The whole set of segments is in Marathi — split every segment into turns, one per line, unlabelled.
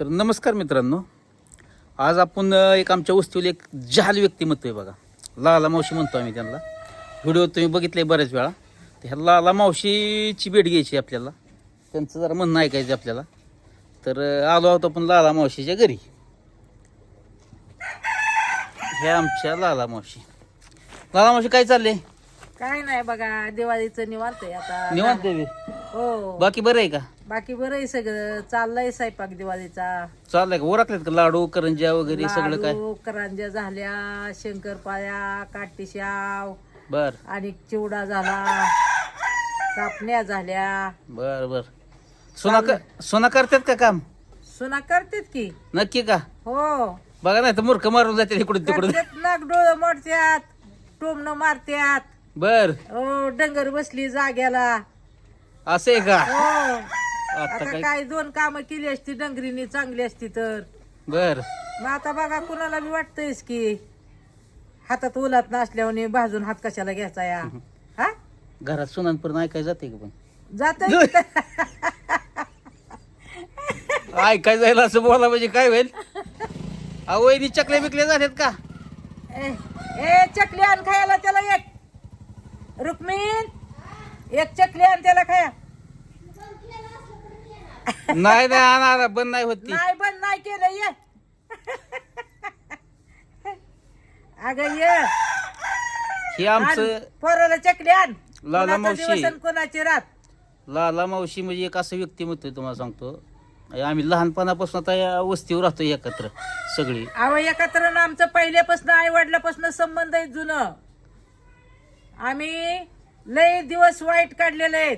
तर नमस्कार मित्रांनो. आज आपण एक आमच्या वस्तीवर एक जहाल व्यक्तिमत्व आहे बघा. लाला मावशी म्हणतो आम्ही त्यांना. व्हिडिओ तुम्ही बघितले बऱ्याच वेळा. तर ह्या लाला मावशीची भेट घ्यायची आपल्याला. त्यांचं जरा म्हणणं ऐकायचं आपल्याला. तर आलो आहोत आपण लाला मावशीच्या घरी. हे आमच्या लाला मावशी. लाला मावशी काय चाललंय?
काय नाही बघा दिवाळीचं निवांत आहे आता.
निवांत देवी
हो.
बाकी बरं आहे का?
बाकी बरं आहे सगळं. चाललंय स्वयंपाक दिवाळीचा.
चाललंय का? ओरखलेत का? लाडू करंज्या वगैरे सगळं काय?
लाडू करंज्या झाल्या शंकरपाळ्या काटीशाव
बर.
आणि चिवडा झाला कापण्या झाल्या.
बर बर. सोना क- सोना करतात का काम?
सुना करतेत की.
नक्की का?
हो.
बघा नाही तर मूर्ख मारून जाते इकडून तिकडून.
करतेत नाक डोळं मोडत्यात टोमणं मारत्यात.
बर.
हो डंगर बसली जाग्याला.
असं का?
हो.
आता
आता
काय?
काय दोन कामं केली असती डंगरीनी चांगली असती तर.
बर.
मग आता बघा कुणाला बी वाटतंयच की हातात उलात नसल्याने भाजून हात कशाला घ्यायचा या? हा?
घरात सोनांपर्यंत ऐकायला जाते का पण?
जात
ऐकाय जायला असं बोला म्हणजे काय होईल? अहो वहिनी चकले बिकले झालेत का?
ए चकली आण खायला त्याला एक. रुक्मिण एक चकली आण त्याला खाया.
नाही नाही आणा बंद नाही होत ती.
नाही बंद नाही केलं ये. अगं ये.
हे आमचं
पोराला चकली आण.
लाला
कोणाचा
मावशी.
दिवस आणि कोणाची रात.
लाला मावशी म्हणजे एक असं व्यक्तिमत्व आहे तुम्हाला सांगतो. आम्ही लहानपणापासून आता या वस्तीवर राहतो एकत्र सगळी.
अहो एकत्र आमचं पहिल्यापासून आई वडिलापासून संबंध आहे जुनं. आम्ही लय दिवस वाईट काढलेले आहेत.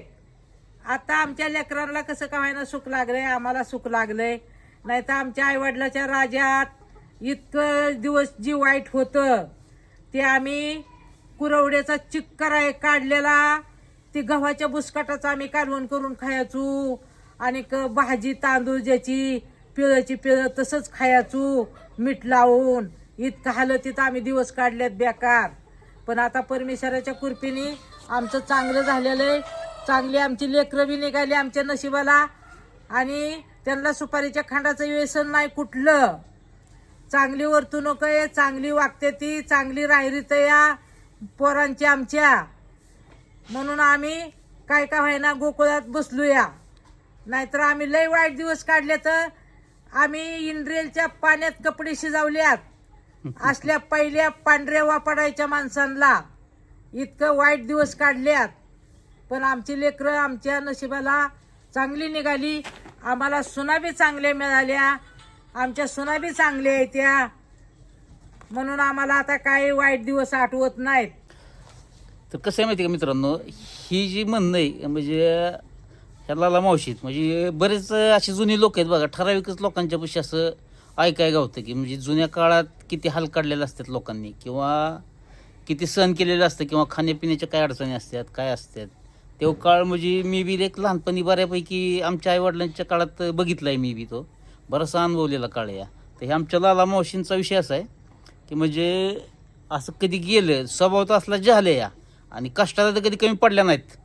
आता आमच्या लेकराला कसं का व्हायना सुख लागलंय आम्हाला सुख लागलंय. नाही तर आमच्या आईवडिलाच्या राजात राज्यात इतकं दिवस जी वाईट होतं. ते आम्ही कुरवड्याचा चिक्कर आहे काढलेला ती गव्हाच्या बुसकाटाचा आम्ही कालवण करून खायचो. आणि क- भाजी तांदूळ ज्याची पिळची पिळ तसंच खायचो मीठ लावून. इतकं हालतीत आम्ही दिवस काढलेत बेकार. पण आता परमेश्वराच्या कृपेने आमचं चांगलं झालेलं आहे. चांगली आमची लेकरं बी निघाली आमच्या नशिबाला. आणि त्यांना सुपारीच्या खांडाचं व्यसन नाही कुठलं. चांगली वर्तणूक आहे चांगली वागते ती चांगली राहिरीत या पोरांची आमच्या. म्हणून आम्ही काय का व्हायना गोकुळात बसलूया. नाहीतर आम्ही लय वाईट दिवस काढले तर आम्ही इंड्रेलच्या पाण्यात कपडे शिजवल्यात. असल्या पहिल्या पांढऱ्या वापडायच्या माणसांना. इतकं वाईट दिवस काढल्यात. पण आमची लेकरं आमच्या नशिबाला चांगली निघाली. आम्हाला सुना बी चांगल्या मिळाल्या. आमच्या सुनाबी चांगल्या आहेत त्या म्हणून आम्हाला आता काही वाईट दिवस आठवत नाहीत.
तर कसं आहे माहिती आहे का मित्रांनो? ही जी म्हणणं आहे म्हणजे ह्या लाला मावशीत म्हणजे बरेच अशी जुनी लोक आहेत बघा. ठराविकच लोकांच्या पशी असं ऐकाय गावतं की म्हणजे जुन्या काळात किती हाल काढलेले असतात लोकांनी. किंवा किती सहन केलेलं असतं किंवा खाण्यापिण्याच्या काय अडचणी असतात काय असतात? तो काळ म्हणजे मी बी एक लहानपणी बऱ्यापैकी आमच्या आईवडिलांच्या काळात बघितला आहे मी बी तो. बराचसा अनुभवलेला काळ या तर हे आमच्या लाला मावशींचा विषय असा आहे की म्हणजे असं कधी गेलं स्वभाव तर असला झालं या आणि कष्टाला तर कधी कमी पडल्या नाहीत.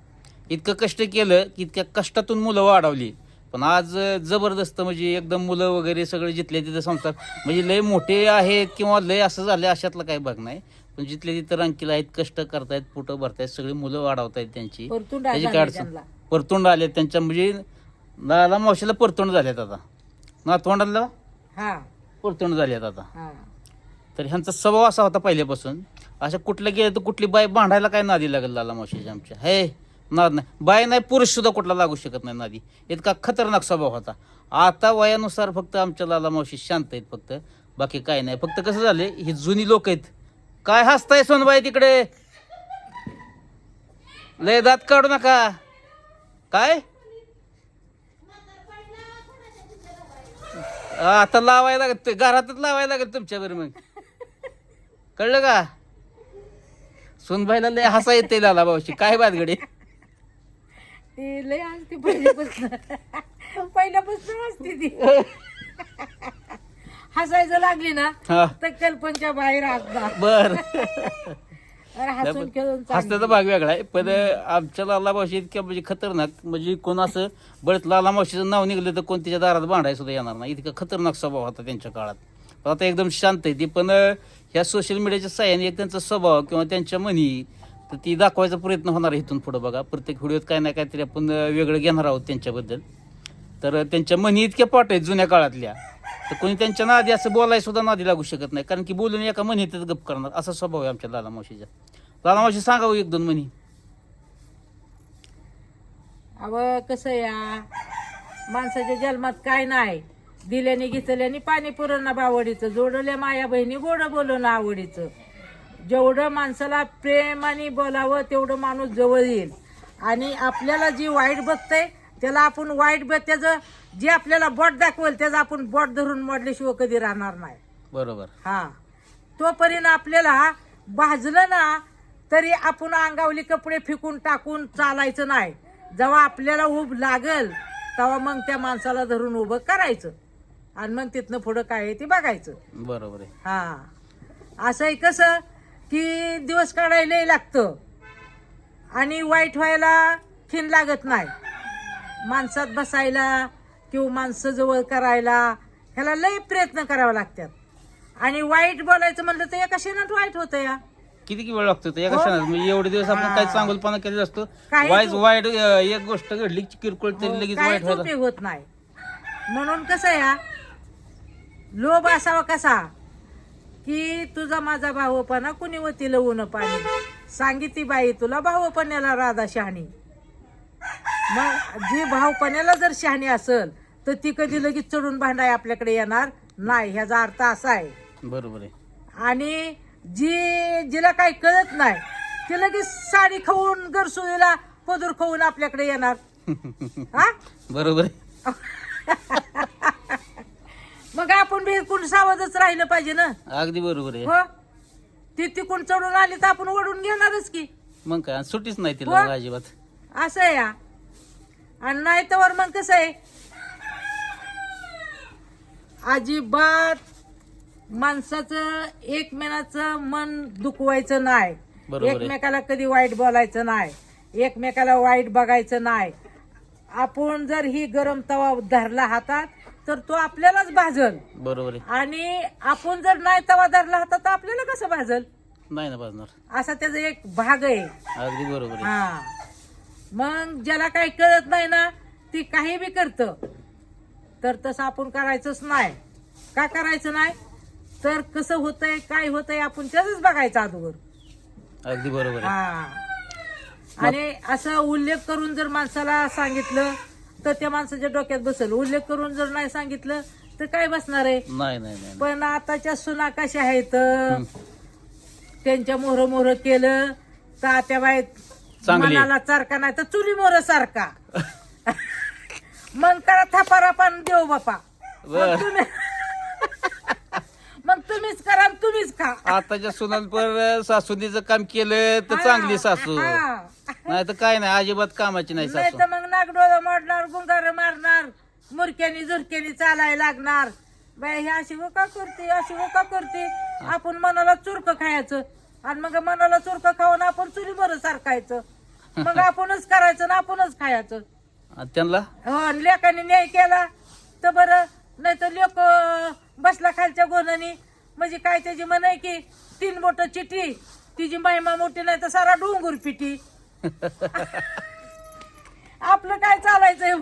इतकं कष्ट केलं की इतक्या कष्टातून मुलं वाढवली. पण आज जबरदस्त म्हणजे एकदम मुलं वगैरे सगळे जिथले तिथं संसार. म्हणजे लय मोठे आहेत किंवा लय असं झालं अशातलं काही भाग नाही. पण जिथले तिथं रंकीला आहेत कष्ट करतायत पोटं भरतायत सगळी मुलं वाढवतायत त्यांची.
परतून
त्याची अडचण
त्यांना.
परतोंड आले त्यांच्या म्हणजे लाला मावशीला परतोंड झालेत आता. नातवंडाला
हा.
परतोंड झालेत आता.
हा.
तर ह्यांचा स्वभाव असा होता पहिल्यापासून. अशा कुठलं गेलं तर कुठली बाई भांडायला काय नादी लागेल लाला मावशीच्या आमच्या? हे नाद नाही. बाय नाही पुरुष सुद्धा कुठला लागू शकत नाही नादी. इतका खतरनाक स्वभाव होता. आता वयानुसार फक्त आमच्या लाला मावशी शांत आहेत फक्त. बाकी काय नाही. फक्त कसं झाले ही जुनी लोक आहेत. काय हसताय सोनबाई तिकडे? लय दात काढू नका. काय? आता लावायला लागत घरातच लावायला लागेल तुमच्या बरं मग. कळलं का? सुनबाईला लय हसा येते लाला भाऊशी. काय बादगडे
ती लय असते पहिल्यापासून. पहिल्यापासून असते ती. हसायचं लागली ना
हा.
तर कल्पनच्या बाहेर
बर.
हसून खेळून
हसण्याचा. भाग वेगळा आहे पण आमच्या लाला मावशी इतक्या म्हणजे खतरनाक म्हणजे कोण असं बरेच लाला मावशीचं नाव निघलं तर कोण तिच्या दारात भांडाय सुद्धा येणार नाही. इतका खतरनाक स्वभाव होता त्यांच्या काळात. पण आता एकदम शांत आहे ती. पण ह्या सोशल मीडियाच्या साह्याने एक त्यांचा स्वभाव किंवा त्यांच्या म्हणी तर ती दाखवायचा प्रयत्न होणार आहे इथून पुढं बघा. प्रत्येक व्हिडिओत काय ना काहीतरी आपण वेगळं घेणार आहोत त्यांच्याबद्दल. तर त्यांच्या म्हणी इतक्या पाठ आहेत जुन्या काळातल्या. तर कोणी त्यांच्या नादी असं बोलायला सुद्धा नादी लागू शकत नाही. कारण की बोलून एका म्हणीतच गप करणार. असा स्वभाव आहे आमच्या लाला मावशीचा. लाला मावशी सांगावं एक दोन म्हणी.
अव कसं या? माणसाच्या जन्मात काय नाही. दिल्याने घेतल्याने पाणी पुरण आवडीचं जोडल्या माया बहिणी गोड बोलून आवडीचं. जेवढं माणसाला प्रेमाने बोलावं तेवढं माणूस जवळ येईल. आणि आपल्याला जी वाईट बघतंय त्याला आपण वाईट बघ त्याचं जे आपल्याला बोट दाखवेल त्याचं आपण बोट धरून मोडल्याशिवाय कधी राहणार नाही.
बरोबर.
हा. तोपर्यंत आपल्याला भाजलं ना तरी आपण अंगावली कपडे फेकून टाकून चालायचं नाही. जेव्हा आपल्याला उभ लागल तेव्हा मग त्या माणसाला धरून उभं करायचं. आणि मग तिथनं पुढं काय आहे ते बघायचं.
बरोबर आहे.
हा. असं आहे कसं की दिवस काढायला लागतं. आणि वाईट व्हायला खिन लागत नाही. माणसात बसायला किंवा माणसं जवळ करायला ह्याला लय प्रयत्न करावे लागतात. आणि वाईट बोलायचं म्हणलं तर एका क्षणात वाईट होतं या.
किती वेळ लागतो ते एका
हो.
क्षणात? म्हणजे एवढे दिवस आपण
हा.
काय चांगलपणा केलेला असतो
काही
वाईट वाईट अं, एक गोष्ट घडली की किरकोळ तरी लगेच वाईट
काहीच
व्हायला
उपयोग होत नाही. म्हणून कसं या लोभ असावा कसा? की तुझा माझा भावपणा कुणी वतीला ऊन पाणी सांगिती बाई तुला भावपण्याला राधा शहाणी मग जी भावपण्याला जर शहाणी असल तर ती कधी लगेच चढून भांडाय आपल्याकडे येणार नाही. ह्याचा अर्थ असा आहे.
बरोबर आहे.
आणि जी जिला काही कळत नाही ती लगेच साडी खाऊन गरसुईला पदूर खाऊन आपल्याकडे येणार. हा?
बरोबर
मग आपण बी कोण सावधच राहिलं पाहिजे ना?
अगदी बरोबर आहे.
हो? ती तिकून चढून आली तर आपण ओढून घेणारच की.
मग काय? आणि सुट्टीच नाही तिला
हो.
अजिबात.
असं आहे या आणि नाही तर मग कसं आहे? अजिबात माणसाचं एकमेकाचं मन दुखवायचं नाही. एकमेकाला कधी वाईट बोलायचं नाही. एकमेकाला वाईट बघायचं नाही. आपण जर ही गरम तवा धरला हातात तर तो आपल्यालाच भाजल.
बरोबर
आणि आपण जर नाही तवा धरला हातात तर आपल्याला कसं भाजल?
नाही ना बाजणार
असा त्याचा एक भाग आहे.
अगदी बरोबर
हा. मग ज्याला काही कळत नाही ना ती काही बी करत. तर तसं आपण करायचंच नाही. का करायचं नाही? तर कसं होतंय काय होतंय आपण त्याच बघायचं अगोदर.
अगदी बरोबर
हा. आणि असं उल्लेख करून जर माणसाला सांगितलं तर त्या माणसाच्या डोक्यात बसल. उल्लेख करून जर नाही सांगितलं तर काय बसणार आहे?
नाही नाही
पण आताच्या सुना कशा आहेत. त्यांच्या मोहर मोहर केलं तर आता बाई
चांगली.
मनाला सारखा नाही तर चुली मोहर सारखा. मग करा थापारा पण देऊ बापा.
बर.
मग तुम्ही मग तुम्हीच करा आणि तुम्हीच खा.
आताच्या सुनांपर सासूनीचं काम केलं तर चांगली सासू.
हा.
नाही तर काय नाही अजिबात कामाची नाही
नाही
सासू.
तर मग नागडोळा मोडणार गुंगार मारणार मुरक्यानी झुरक्यानी चालायला लागणार. बाई ही अशी हो का करते अशी हो का करते आपण मनाला चुरक खायचं आणि मग मनाला चुरक खाऊन आपण चुरी बरं सारखायचं. मग आपणच करायचं ना आपणच खायचं.
त्यांना?
हो लेकाने न्याय केला तर बरं. नाही तर लोक बसला खालच्या गोनानी म्हणजे काय त्याची म्हण आहे की तीन बोट चिठी तिची महिमा मोठी नाही तर सारा डोंगर पिटी आपलं काय चालायचं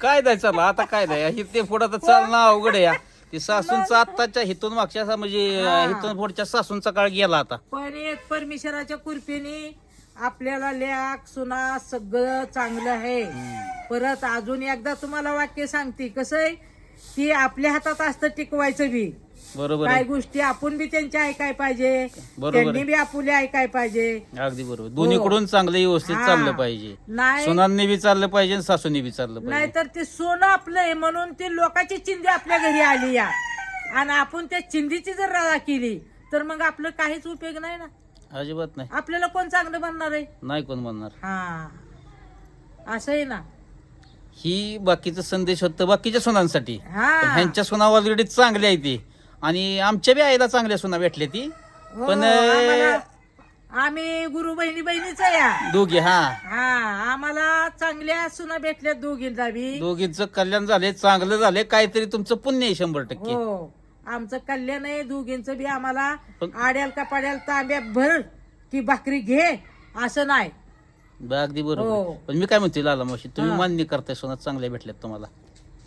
काय नाही चाललं आता काय नाही. हे ते पुढं तर चालणं अवघड आहे या. ते सासूंचं आत्ताच्या हितून मागच्या म्हणजे. हितून पुढच्या सासूंचा काळ गेला आता.
पण एक परमेश्वराच्या कृपेने आपल्याला लेख सुना सगळं चांगलं आहे. परत अजून एकदा तुम्हाला वाक्य सांगते. कसं आहे? की आपल्या हातात असतं टिकवायचं बी.
बरोबर
काय गोष्टी आपण बी त्यांच्या ऐकाय पाहिजे. त्यांनी. बी आपुले ऐकाय पाहिजे.
अगदी बरोबर. दोन्हीकडून चांगलं व्यवस्थित
हा.
चाललं पाहिजे.
नाही
सुनांनी बी चाललं पाहिजे सासूनी बी चाललं पाहिजे.
नाहीतर ते सोनं आपलं आहे म्हणून ती लोकांची चिंधी आपल्या घरी आली या. आणि आपण त्या चिंधीची जर राजा केली तर मग आपलं काहीच उपयोग नाही ना.
अजिबात नाही.
आपल्याला कोण चांगलं बनणार आहे?
नाही कोण म्हणणार.
हा. असं आहे ना.
ही बाकीचा संदेश होतं बाकीच्या सुनांसाठी.
हा.
पण ह्यांच्या सुना ऑलरेडी चांगल्या आहे ती. आणि आमच्या बी आईला चांगल्या सुना भेटल्या ती.
हो,
पण
आम्हाला- आम्ही गुरु बहिणी बहिणीच या.
दोघी हा.
हा आम्हाला चांगल्या सुना भेटल्या दोघींना बी.
दोघींचं कल्याण झाले चांगलं झाले काहीतरी तुमचं पुण्य आहे शंभर टक्के.
हो. आमचं कल्याण आहे दोघींचं बी आम्हाला आड्याल का पाड्याल तांब्या भर की भाकरी घे असं नाही.
अगदी बरोबर.
हो.
पण मी काय म्हणते लाला मावशी तुम्ही. मान्य करताय सोना चांगल्या भेटल्यात तुम्हाला.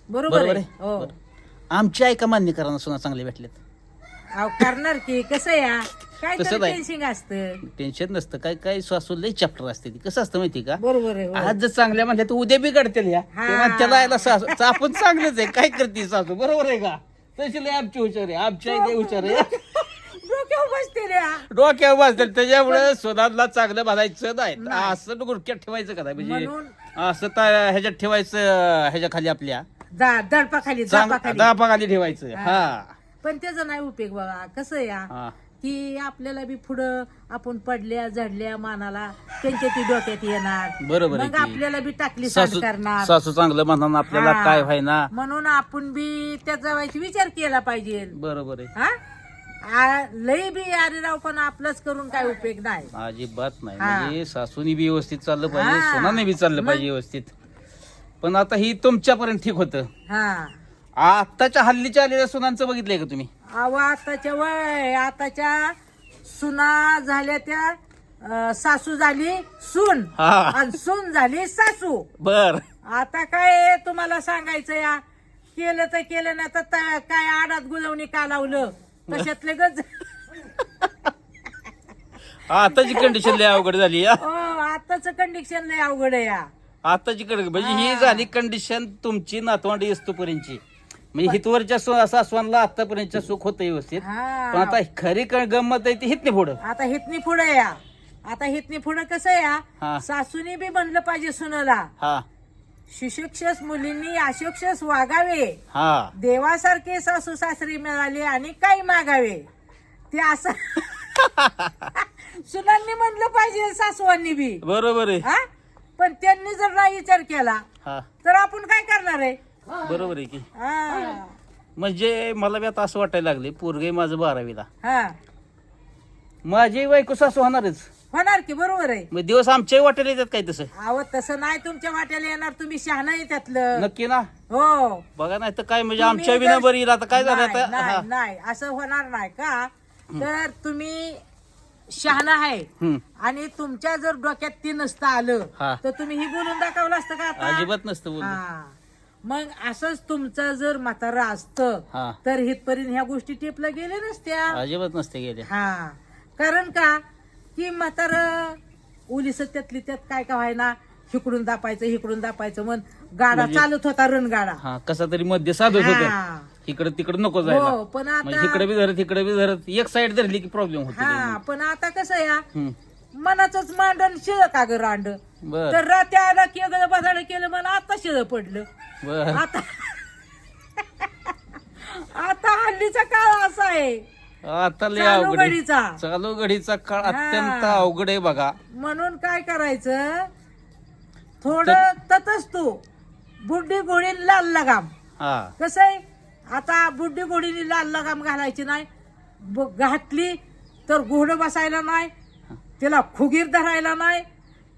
बरोबर
बरोबर
आहे. हो.
बरं. आमची ऐका मान्य करा ना सोना चांगल्या भेटल्यात
अहो, करणार की कसं या? काय
तसं नाही.
टेन्शन असतं.
टेन्शन नसतं. काय काय सासू लई चॅप्टर असते ती. कसं असतं माहिती का?
बरोबर आहे हो.
आज जर चांगल्या म्हणल्या तर उद्या बिघडतील या.
हा.
तेव्हा त्याला याला सासू आपण चांगलंच आहे. काय करते सासू? बरोबर आहे का? तशी लई आमची हुशार आहे. आमची आई लई हुशार आहे.
डोक्यावर बसते रे.
डोक्यावर बसतील त्याच्यामुळे सोनाला चांगलं बघायचं नाही. असं गुडक्यात ठेवायचं का नाही? म्हणजे असं तर ह्याच्यात ठेवायचं ह्याच्या खाली आपल्या.
दा- दडपाखाली
चांग-
दडपाखाली
दापाखाली ठेवायचं. हा.
पण त्याचा नाही उपयोग बघा कसं या?
हा.
की आपल्याला बी पुढं आपण पडल्या झडल्या मानाला त्यांच्या ती डोक्यात येणार.
बरोबर आहे
मग
की.
आपल्याला बी टाकली सांड
सासू
करणार.
सासू चांगलं म्हणा आपल्याला
हा.
काय व्हायना?
म्हणून आपण बी त्या जवायची विचार केला पाहिजे.
बरोबर आहे.
हा? आ- लई बी अरे राव पण आपलंच करून काय उपयोग नाही.
अजिबात नाही.
हा.
म्हणजे सासूनी बी व्यवस्थित चाललं पाहिजे
हा.
सोनाने बी चाललं
मग?
पाहिजे व्यवस्थित. पण आता ही तुमच्यापर्यंत ठीक होतं.
हा.
आताच्या हल्लीच्या आलेल्या सोनांचं बघितलंय का तुम्ही?
अहो आताच्या वय आताच्या सुना झाल्या त्या सासू झाली सून.
हा.
आणि सून झाली सासू.
बर.
आता काय तुम्हाला सांगायचं या? केलं तर केलं ना तर त- काय आडात गुजवणी का लावलं? तशातले गज?
आताची कंडिशन लय अवघड झाली या
हो आताच कंडिशन लय अवघड आहे या.
आताची कडे म्हणजे ही झाली कंडिशन तुमची नातवंडी येस्तोपर्यंतची म्हणजे हितवरच्या सु- सासवांना आतापर्यंतच्या सुख होतं व्यवस्थित. पण
हा
आता खरी क- गंमत आहे ती हितने पुढं.
आता हितनी पुढे या. आता हितनी पुढे कसं
हा.
या सासूनी बी म्हणलं पाहिजे सुनाला.
हा.
सुशिक्षस मुलींनी अशिक्षस वागावे.
हा.
देवासारखे सासू सासरी मिळाले आणि काही मागावे. ते असं सुनांनी म्हणलं पाहिजे सासूवांनी बी.
बरोबर आहे.
हा? पण त्यांनी जर नाही विचार केला
हा.
तर आपण काय करणार आहे?
बरोबर आहे की?
हा.
म्हणजे मला बी आता असं वाटायला लागले पोरगे माझं बारावीला.
हा.
माझी बायको सासू होणारच.
होणार की बरोबर आहे.
मग दिवस आमच्याही वाटेल येतात काय तसं?
अहो तसं नाही तुमच्या वाट्याला येणार तुम्ही शहाण आहे त्यातलं.
नक्की ना?
हो.
बघा नाही तर काय म्हणजे
तुम्ही
आमच्या
जर-
विना बरी येईल आता काय झालं
नाही,
आता?
नाही
हा.
नाही, असं होणार नाही का? तर तुम्ही शहाणा आहे.
हम्म.
आणि तुमच्या जर डोक्यात ते नसतं आलं
हा.
तर तुम्ही ही बोलून दाखवलं असतं का आता?
अजिबात नसतं बोलणं.
हा. मग असंच तुमचं जर म्हातारा असतं
हा.
तर हितपर्यंत ह्या गोष्टी टिपल्या गेल्या नसत्या.
अजिबात नसते गेले
हा. कारण का? की म्हातार ओली सत्यातली त्यात काय का व्हायना? हिकडून दापायचं हिकडून दापायचं मग गाडा
म्हणजे-
चालत होता रणगाडा.
हा कसा तरी मध्ये साधत होत
हा.
इकडे तिकडे नको जायला.
हो पण आता
इकडे बी धरत इकडे बी धरत एक साइड धरली की प्रॉब्लेम होतो
हा पण आता कसं या
हम्म.
मनाचंच मांडण शिळ का ग रांड?
बर.
तर रात्री आला की अगं बसायला केलं मला आता शिळ पडलं.
बर.
आता आता हल्लीचा काळ असा आहे.
आता लय
चालू
अवघड आहे.
घडीचा.
चालू घडीचा काळ
हा.
अत्यंत अवघड आहे बघा.
म्हणून काय करायचं? थोडं ततच तू बुड्डी घोडी लाल लगाम.
हा.
कसं आहे? आता बुड्डी घोडीने लाल लगाम घालायची नाही. ब- घातली तर घोडं बसायला नाही. तिला खुगीर धरायला नाही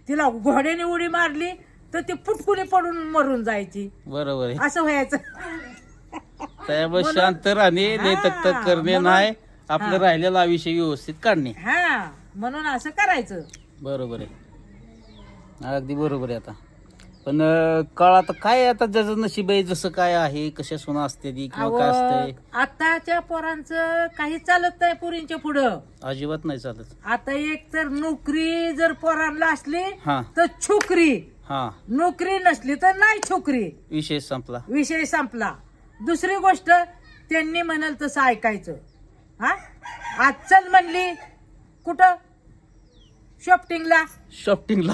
तिला घोड्याने उडी मारली तर ती पुटकुली पडून मरून जायची.
बरोबर आहे.
असं व्हायचं.
त्यामुळे शांत राहणे
हा,
लेतक करणे नाही आपलं राहिलेलं आयुष्य व्यवस्थित काढणे.
हा म्हणून असं करायचं.
बरोबर आहे. अगदी बरोबर आहे आता. पण काळ आता काय आता ज्याचं नशीब आहे जसं काय आहे कशा सोना असते ती किंवा काय
अहो,
असतंय?
आताच्या पोरांचं काही चालत नाही पुरींच्या पुढं.
अजिबात नाही चालत.
आता एक तर नोकरी जर पोरांना असली
हा.
तर छोकरी.
हा.
नोकरी नसली तर नाही छोकरी.
विषय संपला.
विषय संपला. दुसरी गोष्ट त्यांनी म्हणाल तसं ऐकायचं. हा? आज चल म्हणली. कुठं? शॉपिंगला
शॉपिंगला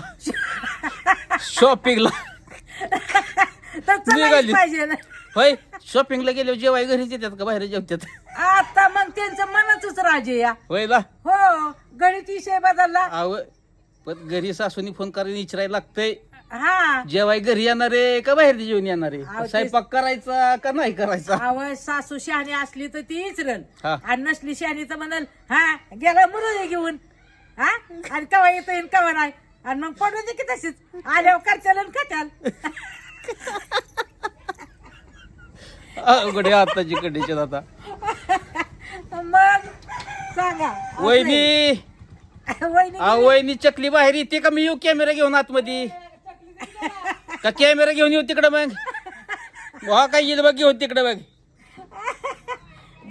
शॉपिंगला
तर. पाहिजे ना.
होय शॉपिंगला गेल्यावर जेवाय घरीच येतात का? बाहेर जेवतात?
आता मग त्यांचं मनातच राजे या.
होय ना?
हो गणित विषय बदलला.
आव पण घरी सासूनी फोन करायला विचारायला लागतंय.
हा.
जेवाय घरी येणार आहे का बाहेर जेवण येणार
अहो,
आहे?
ते-
स्वयंपाक करायचा का नाही करायचा?
आवाज सासू शहाणी असली तर ती इचरल
हा.
आणि नसली शहाणी तर म्हणाल हा गेला मुलं घेऊन. हा? आणि कवा येतो आणि कवा नाही. आणि मग पडू दे की तशीच. आल्यावर करचाल आणि खात्याल.
अवघड आहे आताची कंडिशन आता.
मग सांगा.
वहिनी.
वहिनी
आ, वहिनी चकली बाहेर येते का? मी येऊ कॅमेरा घेऊन आतमध्ये. का कॅमेरा घेऊन येऊ तिकडं मग? वा काय येईल बघ घेऊन तिकडं बघ.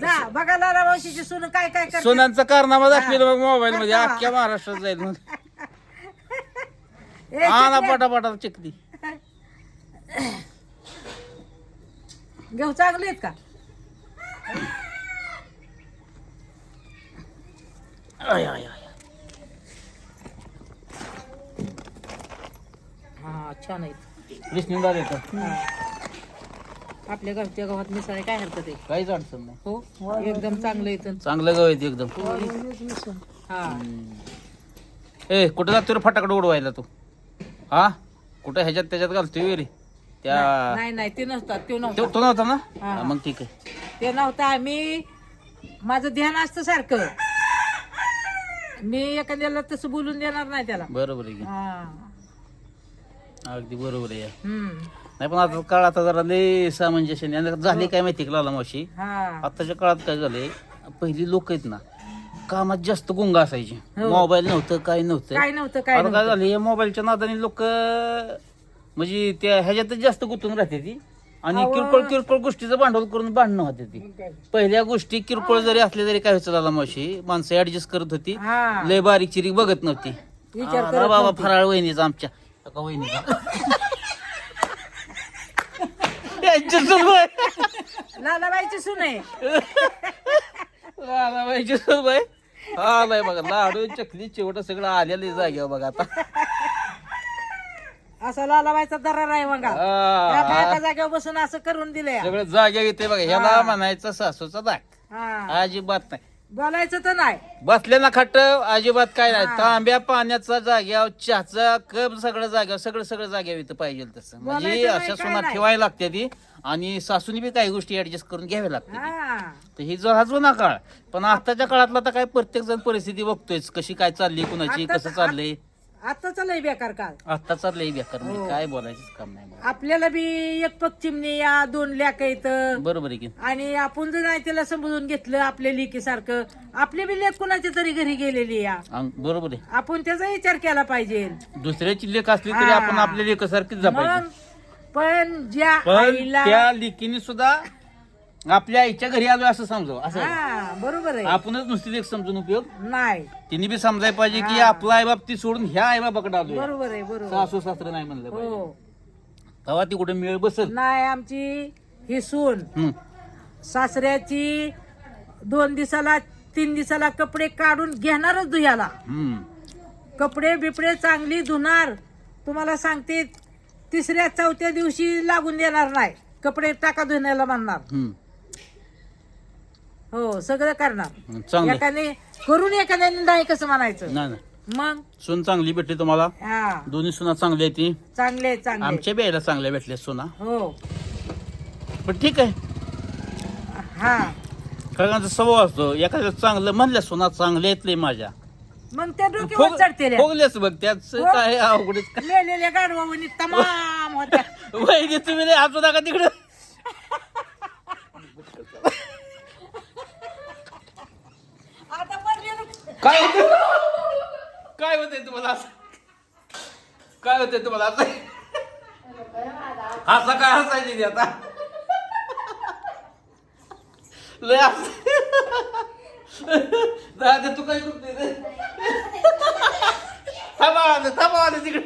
जा बघा लाला मावशीची सून काय काय करते
सोनांचा कारनामा दाखवेल मग मोबाईल मध्ये
करता.
अख्ख्या महाराष्ट्रात जाईल मग
ए,
हा
चकल्या.
पटापटा चकली
घेऊ चांगले आहेत का
आय, आय, आय.
हा छान आहेत
विष्णू दादा येतं.
हा. आपल्या गावच्या गावात मिसळ काय हरकत आहे?
काहीच अडचण नाही.
हो? एकदम चांगलं येतं
चांगलं गाव आहे ते एकदम.
हा
ए कुठं जातो रे फटाकडे उडवायला तू? हा? कुठं ह्याच्यात त्याच्यात घालतोय रे त्या
नाही नाही ते नसतात ते
तो
नव्हतं.
तो नव्हता ना?
हा.
हा, मग ठीक आहे.
ते नव्हतं आम्ही माझं ध्यान असतं सारखं. मी एखाद्याला तसं बोलून देणार नाही त्याला.
बरोबर आहे की.
हा.
अगदी बरोबर आहे.
हम्म.
नाही पण आता काळ आता जरा लय सामंजस्य आणि झाली काय माहिती लाला मावशी?
हा.
आताच्या काळात काय झालंय पहिली लोक आहेत ना कामात जास्त गुंग असायची.
हो.
मोबाईल नव्हतं काय नव्हतं.
काय नव्हतं काय
आता काय झालं या मोबाईलच्या नादाने लोक म्हणजे त्या ह्याच्यातच जास्त गुंतून राहते ती. आणि. किरकोळ किरकोळ गोष्टीचं भांडवल करून भांडणं होते ती. पहिल्या गोष्टी किरकोळ जरी असल्या तरी काय व्हायचं लाला मावशी? माणसं ऍडजस्ट करत होती.
हा.
लय बारीक चिरीक बघत नव्हती.
विचार
हा, बाबा. फराळ वहिनीचा आमच्या. का वहिनीचा? यांच्या सुनबाई.
लालाबाईची सून आहे.
लालाबाईची सुनबाई. हा नाही बघा लाडू चकली चिवट सगळं आलेलं जाग्यावर बघा आता.
असा लालाबाईचा दरार आहे बघा.
हा,
एका जागेवर बसून असं करून दिलंय.
सगळं जाग्या येते बघा ह्याला म्हणायचं सासूचा दाग
हा.
अजिबात नाही.
बोलायचं तर नाही.
बसले ना खट अजिबात काय नाही. तांब्या पाण्याचा जाग्यावर चहाचा कप सगळं जाग्यावर सगळं सगळं जाग्यावर इथं पाहिजे तसं. म्हणजे
बोलायचं नाही,
अशा
काय
सोना
नाही.
ठेवायला लागते ती. आणि सासूनी बी काही गोष्टी ऍडजस्ट करून घ्याव्या लागते
हा.
तर ही जो हा जुना काळ. पण आताच्या काळातला तर काय प्रत्येक जण परिस्थिती बघतोय कशी काय चालली कुणाची
आता-
कसं चाललंय.
आता लय बेकार काळ
आता चाललंय बेकार म्हणजे
हो.
काय बोलायचंच काम नाही.
आपल्याला बी एक पग चिमणी या दोन लॅक येत
बरोबर आहे की.
आणि आपण जर नाही त्याला समजून घेतलं आपल्या लेकी सारखं आपली बी लेक कुणाच्या तरी घरी गेलेली या.
बरोबर आहे.
आपण त्याचा विचार केला पाहिजे.
दुसऱ्याची लेख असली तरी. आपण आपल्या लेखासारखीच जपायची.
मग पण ज्या
पण
आईला
त्या लेकीने सुद्धा आपल्या आईच्या घरी आलो असं समजावं असं.
हा बरोबर आहे.
आपणच नुसती लेख समजून उपयोग.
नाही.
तिने बी समजायला पाहिजे की. आपला आईबाप ती सोडून ह्या आईबापाकडे आलो
बरोबर आहे बरोबर.
सासू सासरं नाही म्हणलं पाहिजे.
हो
तेव्हा ती कुठे मिळ बसल.
नाही आमची ही सून.
हम्म.
सासऱ्याची दोन दिवसाला तीन दिवसाला कपडे काढून घेणारच धुयाला
हम्म.
कपडे बिपडे चांगली धुणार. तुम्हाला सांगते तिसऱ्या चौथ्या दिवशी लागून देणार नाही. कपडे टाका धुण्याला म्हणणार.
हम्म.
हो सगळं करणार.
चांगलं.
एकाने करून एखाद्याने नाही कसं म्हणायचं?
नाही नाही.
मग?
सून चांगली भेटली तुम्हाला?
हा.
दोन्ही सुना चांगल्या आहेत ती.
चांगले चांगले.
आमच्या बियाला चांगल्या भेटल्या सुना.
हो.
पण ठीक आहे.
हा.
काकांचा स्वभाव असतो. एखाद्या चांगलं म्हणल्या सुना चांगल्या आहेत लय माझ्या.
मग त्या डोक्यावर चढते
बघ त्याच
हो.
काय अवघडच
तमाम होत्या.
वहिनी तुम्ही नाही हसू नका तिकडं
आता पडलेलं
काय होत काय होतंय तुम्हाला असं? काय होतंय तुम्हाला असं? हसा काय हसायची ती आता? लय हस दादा तू काय करतोय रे? थांबा आलं थांबा आलं तिकडे.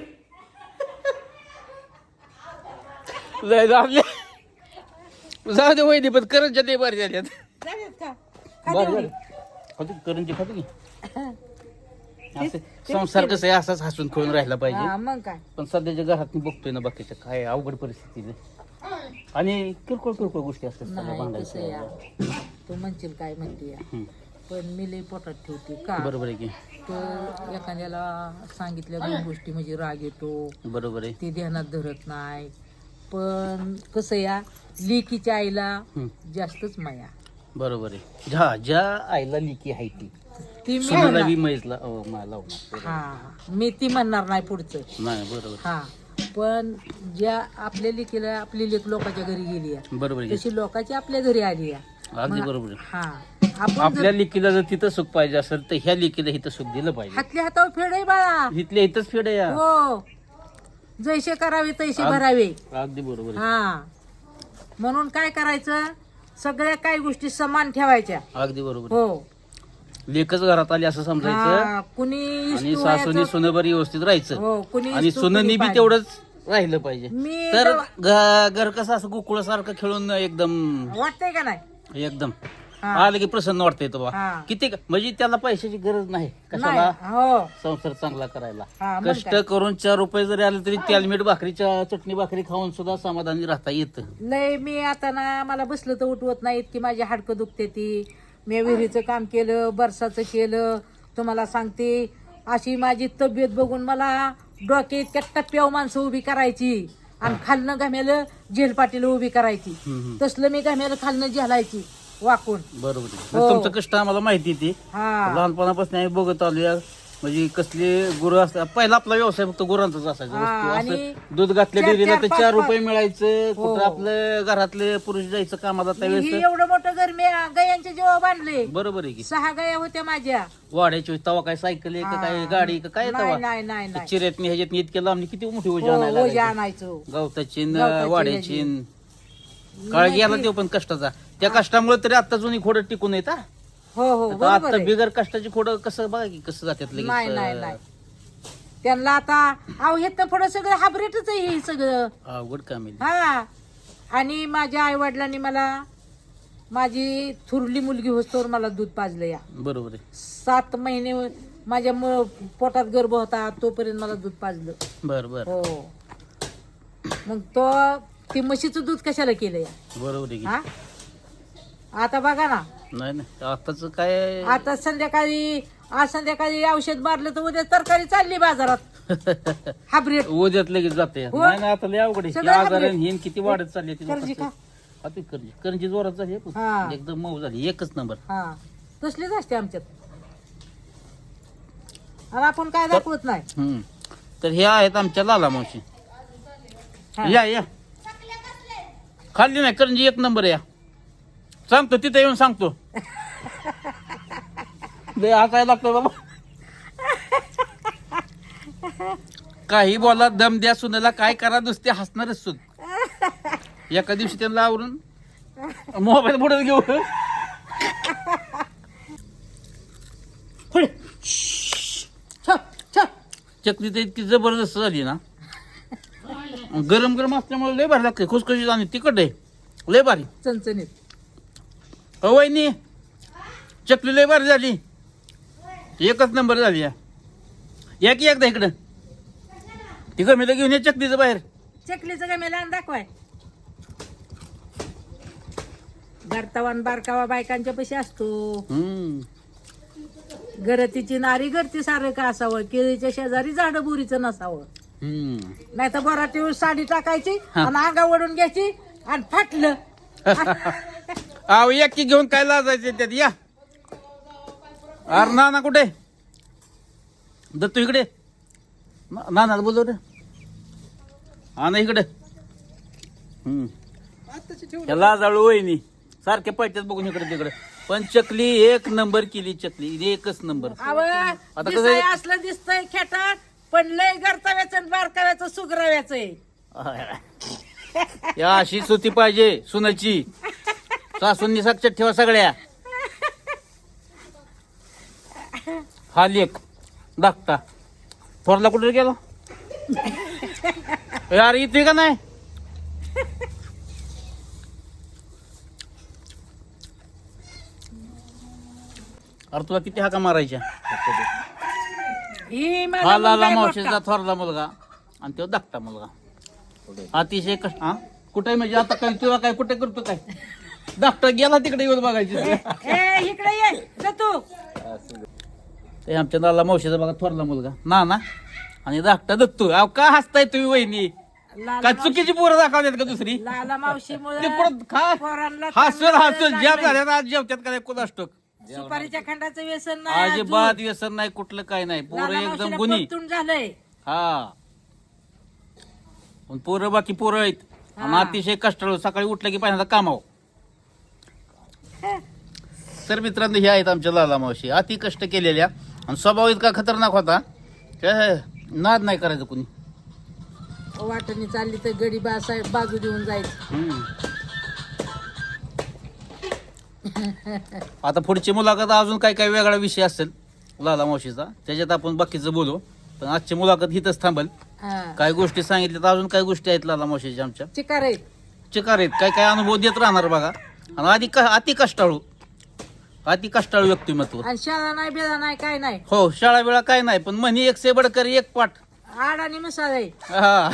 लय दाबले जाऊ दे वहिनी पण करंच्या ते बरे झाल्यात. खातो करंजी खातो की? असं संसार कसं आहे? असाच हसून खेळून राहिला पाहिजे.
हा, मग काय?
पण सध्याच्या घरात मी बघतोय ना बाकीच्या काय अवघड परिस्थिती आहे. आणि किरकोळ किरकोळ गोष्टी असतात सगळ्या
नाही कसं या.
भांडायच्या
तू म्हणशील काय म्हणते या.
हम्म.
पण मी लई पोटात ठेवते. का?
बरोबर आहे की.
तर एखाद्याला सांगितल्या दोन गोष्टी म्हणजे राग येतो
बरोबर आहे.
ते ध्यानात धरत नाही. पण कसं या लेकीच्या आईला
हम्म.
जास्तच माया.
बरोबर आहे. ज्या ज्या आईला लिकी आहे ती
ती मी
सुनेला
म्हणणार.
बी म्हैसला अहो, मा- लावणार
हा मी ती म्हणणार नाही पुढचं
नाही बरोबर
हा पण ज्या आपल्या लेकीला आपली लेक लोकांच्या घरी गेली आहे
बरोबर आहे.
तशी लोकांची आपल्या घरी आली आहे
अगदी बरोबर आहे.
हा आपण
आपल्या
जर
लेकीला जर तिथं सुख पाहिजे असेल तर ह्या लेकीला इथं सुख दिलं पाहिजे
हातल्या हातावर फेड आहे बाळा
इथल्या इथंच फेड आहे या.
हो जैसे करावे तैसे
अग-
भरावे
अगदी बरोबर आहे.
हा म्हणून काय करायचं सगळ्या काही गोष्टी समान ठेवायच्या
अगदी बरोबर आहे.
हो
लेकच घरात आली असं समजायचं.
हा, कुणी
आणि सासूनी
व्हायचं-
सुनभर व्यवस्थित राहायचं.
हो कुणी
आणि सुननी
कुणी
बी
पाणी.
तेवढंच राहिलं पाहिजे.
मी
तर घ- घर कसं असं गोकुळासारखं खेळून एकदम
वाटतंय का नाही?
एकदम.
हा.
आलं की प्रसन्न वाटतंय तो बा.
हा.
किती म्हणजे त्याला पैशाची गरज नाही
नाही
कशाला
हो.
संसार चांगला करायला.
हा, मग
कष्ट
काय?
करून चार रुपये जरी आले तरी तेलमीठ भाकरीच्या चटणी भाकरी खाऊन सुद्धा समाधानी राहता येतं.
लय मी आता ना मला बसलं तर उठवत नाहीत की माझी हाडकं दुखते ती. मी विहिरीचं काम केलं बरसाचं केलं. तुम्हाला सांगते अशी माझी तब्येत बघून मला डोके इतक्या टप्प्यावर माणसं उभी करायची आणि खालनं घामेलं झेल पाटील उभी करायची. तसलं मी घामेलं खालनं झेलायची वाकून.
बरोबर.
हो.
तुमचं कष्ट आम्हाला माहिती ती.
हा.
लहानपणापासून आम्ही बघत आलोय. म्हणजे कसले गुरु असतात पहिला आपला व्यवसाय फक्त गुरांचाच असायचा
हा,
वस्तू.
आणि
असं दूध घातल्या
चार-
डेअरीला
चार-
तर चार
पाच.
रुपये मिळायचं
हो.
कुठं आपलं घरातले पुरुष जायचं कामाला
ही
त्यावेळेस
एवढं मोठं घर मी गयांच्या जेव्हा बांधले
बरोबर आहे की
सहा गाया होत्या माझ्या
वाड्याची तवा काय सायकल आहे का काय
हा.
गाडी का काय
नाही
तवा
नाही नाही नाही
चिऱ्यात ह्याच्यात इतके लांबणी किती मोठी ओझी
हो,
आणायला.
आणायचो
गवताची न
गवताची
वाड्याची
ह्याची.
न. काळ गेला तो पण कष्टाचा त्या कष्टामुळे तरी आता जुनी खोडं टिकून येतात
हो हो बरोबर
आता
आहे.
बिगर कष्टाची खोडं कसं बघा की कसं जातात लगेच
नाही नाही नाही. त्यांना आता अहो हे तर पुढं सगळं हाबरेटच आहे हे सगळं.
अवघड काम आहे.
हा. आणि माझ्या आई वडिलांनी मला माझी थुरली मुलगी होतोवर मला दूध पाजलं या.
बरोबर आहे.
सात महिने माझ्या मु- पोटात गर्भ होता तोपर्यंत मला दूध पाजलं.
बर बर.
हो. मग तो ती म्हशीचं दूध कशाला केलं या?
बरोबर आहे की.
हा? आता बघा ना
नाही नाही. आताच काय?
आता संध्याकाळी आज संध्याकाळी औषध मारलं तर उद्या तरकारी चालली बाजारात. हाबरेट
उद्यात लगेच जाते.
हो.
नाही नाही आता लय अवघड आहे.
सगळं
आजार किती वाढत चालली ती
कर्जी
लोकांचं. अति कर्जी. कर्जी जोरात झाली आहे
हा.
पण. एकदम मऊ झाली. एकच नंबर.
हा. तसलीच असते आमच्यात. आणि आपण काय दाखवत नाही?
हम्म. तर हे आहेत आमच्या लाला मावशी.
हा.
या या. खाल्ली नाही करंजी एक नंबर या. सांगतो तिथे येऊन सांगतो. लय हसायला लागतं बाबा. काही बोला दम द्या सुनेला काय करा नुसते हसणारच सुन. एका दिवशी त्यांना आवरून मोबाईल पुढे घेऊ चकली तर इतकी जबरदस्त झाली ना. गरम गरम असल्यामुळे लय भारी लागते खुसखुशीत आणि तिखट आहे. लय भारी.
चणचणीत.
अ वहिनी चकली लय भारी झाली. एकच नंबर झाली या. की एकदा इकडं? ती गमीला घेऊन ये चकलीचं बाहेर.
चकलीचं का मेला दाखवाय. घरतावान बारकावा बायकांच्या पैसे असतो.
हम्म.
घरतीची नारी घरती सारं का असावं? केळीच्या शेजारी झाडं बुरीचं नसावं.
हम्म.
नाही तर बराटीवर साडी टाकायची. आणि अंगा ओढून घ्यायची आणि फाटलं.
आव या की घेऊन काय लाजायचं त्यात? या. अरे ना ना कुठे? दत्तू इकडे. ना ना बोलव रे. हा ना इकडे. हम्म. ह्याला जाळू वहिनी सारखे पैठ्यात बघून इकडे तिकडे. पण चकली एक नंबर केली चकली एकच नंबर.
अव
कसं?
असलं दिसतंय खेटात पण लय गरताव्याचं बारकाव्याचं सुगराव्याचं आहे.
या अशी सुती पाहिजे सुनाची. सासूंनी साक्षात ठेवा सगळ्या. हा लेख. धाकटा थोरला कुठे गेला? यार इथे का नाही? अरे तुला किती हाका मारायच्या?
ही
लाला मावशीचा. थोरला मुलगा. आणि तो धाकटा मुलगा. अतिशय कष्ट हा? कुठे म्हणजे आता काय तुला काय कुठे करतो काय? धाकटा गेला तिकडे येऊन बघायची.
ए इकडे ये. जा तू.
ते आमच्या लाला मावशीचा बघा थोरला मुलगा. ना ना आणि धाकटा दत्तू. अहो का हसताय तुम्ही वहिनी?
लाला
काय चुकीची पोरं दाखवतात का दुसरी?
लाला मावशी
ते कुठं खा?
पोरांना
हसून
चांगलं
हसून
लागलंय.
जेव झाल्यात आज जेवत्यात का कुणास टोक
सुपारीच्या खंडाचं व्यसन नाही
अजिबात व्यसन नाही कुठलं काय नाही. पोरं एकदम गुणी.
परतून झालंय.
हा. पण पोरं बाकी पोरं आहेत. आणि
हा.
अतिशय कष्टाळू. सकाळी उठलं की पहिल्यांदा कामाव तर मित्रांनो हे आहेत आमच्या लाला मावशी. अति कष्ट केलेल्या. आणि स्वभाव इतका खतरनाक होता. नाद नाही करायचं कुणी.
वाटणी चालली तर गडी बासा बाजू देऊन जायचं.
आता पुढची मुलाखत अजून काय काय वेगळा विषय असेल लाला मावशीचा. त्याच्यात आपण बाकीचं बोलू. पण आजची मुलाखत हिथंच थांबल.
हा.
काय गोष्टी सांगितल्या तर अजून काय गोष्टी आहेत लाला मावशीच्या आमच्या.
चिकार आहेत.
चिकार आहेत. काय काय अनुभव देत राहणार बघा. आणि आधी क अति कष्टाळू. अति कष्टाळू व्यक्तिमत्व.
आणि शाळा नाही बेळा नाही काय नाही.
हो शाळा वेळा काय नाही पण म्हणी एक से बडकर एक पाठ.
आड आणि मसाला आहे.
हा.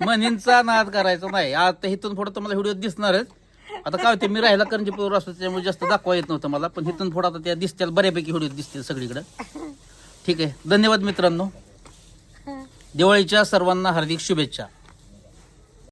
म्हणींचा नाद करायचा नाही. आता इथून पुढं तुम्हाला व्हिडिओ दिसणारच. आता काय होते मी राहिला करंजीपूर असतो त्यामुळे जास्त दाखवा येत नव्हतं मला पण इथून पुढं आता त्या दिसतील बऱ्यापैकी व्हिडिओ दिसतील सगळीकडे. ठीक आहे. धन्यवाद मित्रांनो. दिवाळीच्या सर्वांना हार्दिक शुभेच्छा.